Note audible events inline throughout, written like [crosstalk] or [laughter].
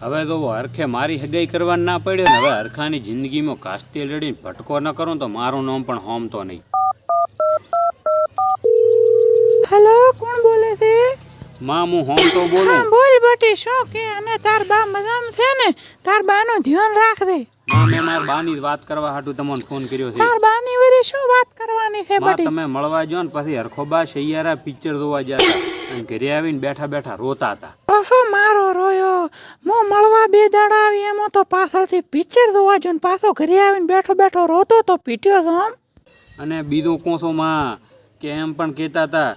હવે તો હરખે મારી હગાઈ કરવા ના પડ્યો ને હવે હરખાની જિંદગીમાં કાસ્તી લડીને ભટકો ન કરું તો મારું નામ પણ હોમતો નહીં. હેલો કોણ બોલે છે? માં હું હોમ તો બોલું બોલ બટી શું કે? અને તાર બા મજામાં છે ને? તાર બાનું ધ્યાન રાખજે માં મેં મારા બાની વાત કરવા હાટુ તમને ફોન કર્યો છે. તાર બાની વરી શું વાત કરવાની છે બટી? તમે મળવા જો ને પછી હરખોબા સૈયારા પિક્ચર જોવા જતા. અને ઘરે આવીને બેઠા બેઠા રોતા હતા. ઓહો મારો રોયો. હું મળવા બે દાડા આવી એમાં તો પાછળથી પિક્ચર જોવા જો પાછો ઘરે આવીને બેઠો બેઠો રોતો તો પીટ્યો છો આમ અને બીજો કોસો માં કે એમ પણ કહેતા હતા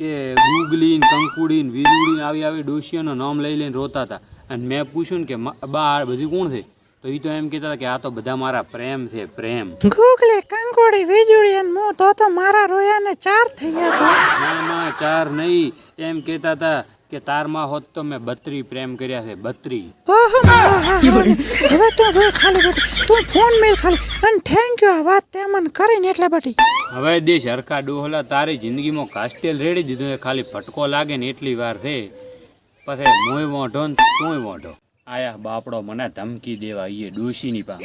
કે ગુગલી ને કંકુડી ને વીરુડી આવી આવી ડોશીઓનું નામ લઈ લઈને રોતા હતા. અને મેં પૂછ્યું કે મ- બા આ બધું કોણ છે? તો એ તો એમ કહેતા હતા કે આ તો બધા મારા પ્રેમ છે પ્રેમ. ગૂગલે કંકોડી વીજળી અને હું તો તો મારા રોયાને ચાર થઈ ગયા ના ના ચાર નહીં. એમ કહેતા હતા કે તારમાં હોત તો મેં બત્રી પ્રેમ કર્યા છે બત્રી હવે તો જો ખાલી બેટી તું ફોન મેલ ખાલી અને થેન્ક યુ આ વાત તે મને કરીને એટલે બેટી હવે દેશ હરકા ડોહલા તારી જિંદગીમાં કાસ્ટેલ રેડી દીધું છે ખાલી ફટકો લાગે ને એટલી વાર છે પછી મોય વાંઢો ને તોય વાંઢો આયા બાપડો મને ધમકી દેવા એ ડોશીની પાસે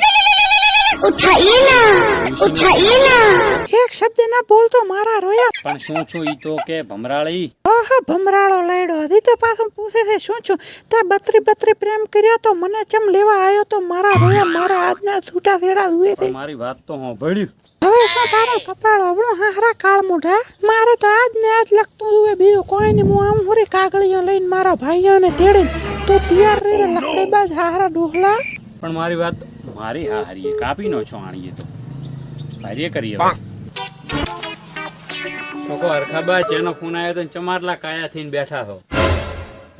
ઉઠાઈએ ના ઉઠાઈએ ના એક શબ્દ ના બોલતો મારા રોયા પણ શું છું ઈ તો કે ભમરાળી ઓહો ભમરાળો લાડ્યો હજી તો પાછો પૂછે છે શું છું? તા બત્રી બત્રી પ્રેમ કર્યો તો મને ચમ લેવા આવ્યો તો મારા રોયા મારા આજના છૂટા છેડા ધુએ છે? મારી વાત તો હોભળ્યું હવે શું તારો કપાળ અબળો હાહરા કાળ મોઢા. મારે તો આજ ને આજ લખતું જુએ બીજું કોઈ નહીં હું આમ હોરી કાગળીઓ લઈને મારા ભાઈઓને તેડીને તો તૈયાર રહીને લકડીબાજ હાહરા ડોહલા. પણ મારી વાત મારી હા હરીએ. કાપી નો છો આણીએ તો. હારીએ કરીએ. લોકો હરખાબા જેનો ફોન આવ્યો તો ચમાટલા કાયા થઈને બેઠા છો.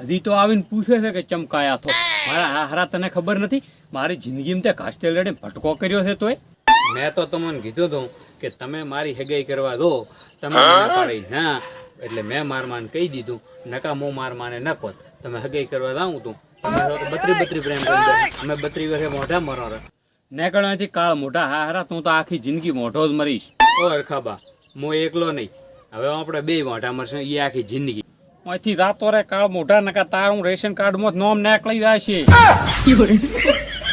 હજી તો આવીને પૂછે છે કે ચમ કાયા થો મારા હારા તને ખબર નથી? મારી જિંદગીમાં તે ઘાસતે લડે ભટકો કર્યો છે તોય. મેં તો તમને કીધું હતું કે તમે મારી હગાઈ કરવા દો તમે ના પાડી ના એટલે મેં માર માને કહી દીધું. નકા મો માર માને ન કોત તમે હગાઈ કરવા જાઉં તું. તમે તો બત્રી બત્રી પ્રેમ કરી અમે બત્રી વર્ષે મોઢા મરો નીકળવાથી કાળ મોઢા હા હારા તું તો આખી જિંદગી મોઢો જ મરીશ. ઓ અરખાબા મો એકલો નહીં. હવે આપણે બે વાંટા મરશું એ આખી જિંદગી. અહીંથી રાતો રે કાળ મોઢા નકા તારું રેશન કાર્ડમાં નોમ લઈ જાય છે. [laughs]